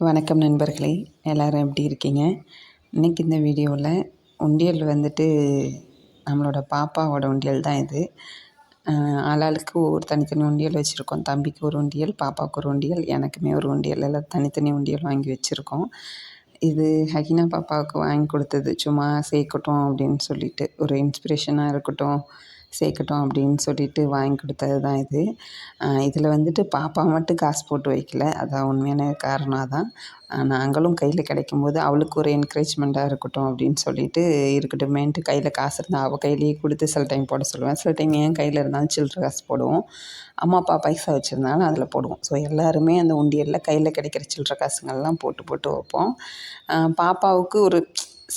வணக்கம் நண்பர்களே எல்லோரும் எப்படி இருக்கீங்க? இன்றைக்கி இந்த வீடியோவில் உண்டியல் வந்துட்டு நம்மளோட பாப்பாவோட உண்டியல் தான் இது. ஆளாளுக்கு ஒவ்வொரு தனித்தனி உண்டியல் வச்சுருக்கோம். தம்பிக்கு ஒரு உண்டியல் பாப்பாவுக்கு ஒரு உண்டியல் எனக்குமே ஒரு உண்டியல். எல்லாம் தனித்தனி உண்டியல் வாங்கி வச்சுருக்கோம். இது ஹகினா பாப்பாவுக்கு வாங்கி கொடுத்தது. சும்மா சேர்க்கட்டும் அப்படின்னு சொல்லிட்டு ஒரு இன்ஸ்பிரேஷனாக இருக்கட்டும் சேர்க்கட்டும் அப்படின்னு சொல்லிட்டு வாங்கி கொடுத்தது தான் இது இதில் வந்துட்டு பாப்பா மட்டும் காசு போட்டு வைக்கல. அதான் உண்மையான காரணம் அதான் நாங்களும் கையில் கிடைக்கும்போது அவளுக்கு ஒரு என்கரேஜ்மெண்ட்டாக இருக்கட்டும் அப்படின்னு சொல்லிட்டு இருக்கட்டுமேன்ட்டு கையில் காசு இருந்தால் அவள் கையிலேயே கொடுத்து சில டைம் போட சொல்லுவேன். சில டைம் என் கையில் இருந்தாலும் சில்லற காசு போடுவோம். அம்மா அப்பா பைசா வச்சுருந்தாலும் அதில் போடுவோம். ஸோ எல்லாருமே அந்த உண்டியலில் கையில் கிடைக்கிற சில்லற காசுங்கள்லாம் போட்டு போட்டு வைப்போம். பாப்பாவுக்கு ஒரு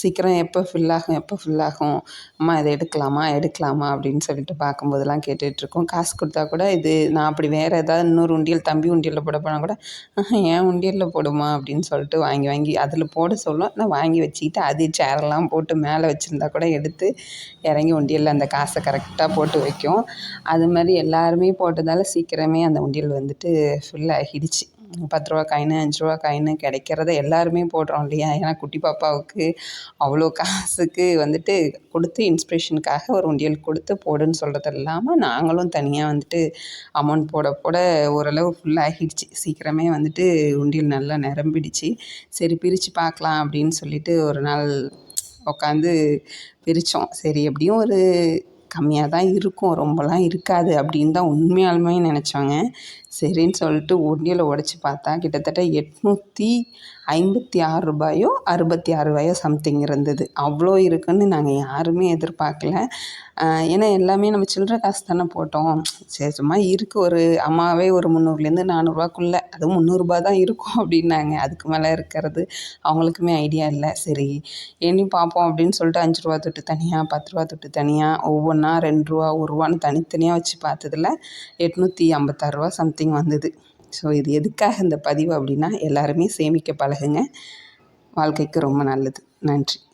சீக்கிரம் எப்போ ஃபில் ஆகும் எப்போ ஃபில் ஆகும்? அம்மா இதை எடுக்கலாமா? எடுக்கலாமா? அப்படின்னு சொல்லிட்டு பார்க்கும்போதெல்லாம் கேட்டுட்ருக்கோம். காசு கொடுத்தா கூட இது நான் அப்படி வேறு ஏதாவது இன்னொரு உண்டியல் தம்பி உண்டியலில் போட போனால் கூட ஏன் உண்டியலில் போடுமா? அப்படின்னு சொல்லிட்டு வாங்கி வாங்கி அதில் போட சொல்லும். நான் வாங்கி வச்சுக்கிட்டு அது சேரெல்லாம் போட்டு மேலே வச்சுருந்தா கூட எடுத்து இறங்கி உண்டியலில் அந்த காசை கரெக்டாக போட்டு வைக்கும். அது மாதிரி எல்லாருமே போட்டதால் சீக்கிரமே அந்த உண்டியல் வந்துட்டு ஃபில் ஆகிடுச்சு. பத்து ரூபா காயினு அஞ்சு ரூபா காயினு கிடைக்கிறத எல்லாருமே போடுறோம் இல்லையா? ஏன்னா குட்டி பாப்பாவுக்கு அவ்வளோ காசுக்கு வந்துட்டு கொடுத்து இன்ஸ்பிரேஷனுக்காக ஒரு உண்டியல் கொடுத்து போடுன்னு சொல்கிறது இல்லாமல் நாங்களும் தனியாக வந்துட்டு அமௌண்ட் போட போட ஓரளவு ஃபுல்லாகிடுச்சு சீக்கிரமே வந்துட்டு உண்டியல் நல்லா நிரம்பிடுச்சு. சரி பிரித்து பார்க்கலாம் அப்படின்னு சொல்லிட்டு ஒரு நாள் உட்காந்து பிரித்தோம் சரி எப்படியும் ஒரு கம்மியாக தான் இருக்கும் ரொம்பலாம் இருக்காது அப்படின்னு தான் உண்மையாலுமே நினச்சோங்க. சரின்னு சொல்லிட்டு உண்டியலை உடச்சி பார்த்தா கிட்டத்தட்ட எட்நூற்றி ஐம்பத்தி ஆறு ரூபாயோ அறுபத்தி ஆறு ரூபாயோ சம்திங் இருந்தது. அவ்வளோ இருக்குன்னு நாங்கள் யாருமே எதிர்பார்க்கல. ஏன்னா எல்லாமே நம்ம சில்லற காசு தானே போட்டோம். சரி சும்மா இருக்குது ஒரு அம்மாவே ஒரு முந்நூறுலேருந்து நானூறுரூவாக்குள்ளே அதுவும் முந்நூறுரூபா தான் இருக்கும் அப்படின்னாங்க. அதுக்கு மேலே இருக்கிறது அவங்களுக்குமே ஐடியா இல்லை. சரி எண்ணி பார்ப்போம் அப்படின்னு சொல்லிட்டு அஞ்சு ரூபா தொட்டு தனியாக பத்து ரூபா தொட்டு தனியாக ஒவ்வொன்றா ரெண்டு ரூபா ஒரு ரூபான்னு தனித்தனியாக வச்சு பார்த்ததுல எட்நூற்றி ஐம்பத்தாறு சம்திங் வந்தது. ஸோ இது எதுக்காக இந்த பதிவு அப்படின்னா எல்லாருமே சேமிக்க பழகுங்க. வாழ்க்கைக்கு ரொம்ப நல்லது. நன்றி.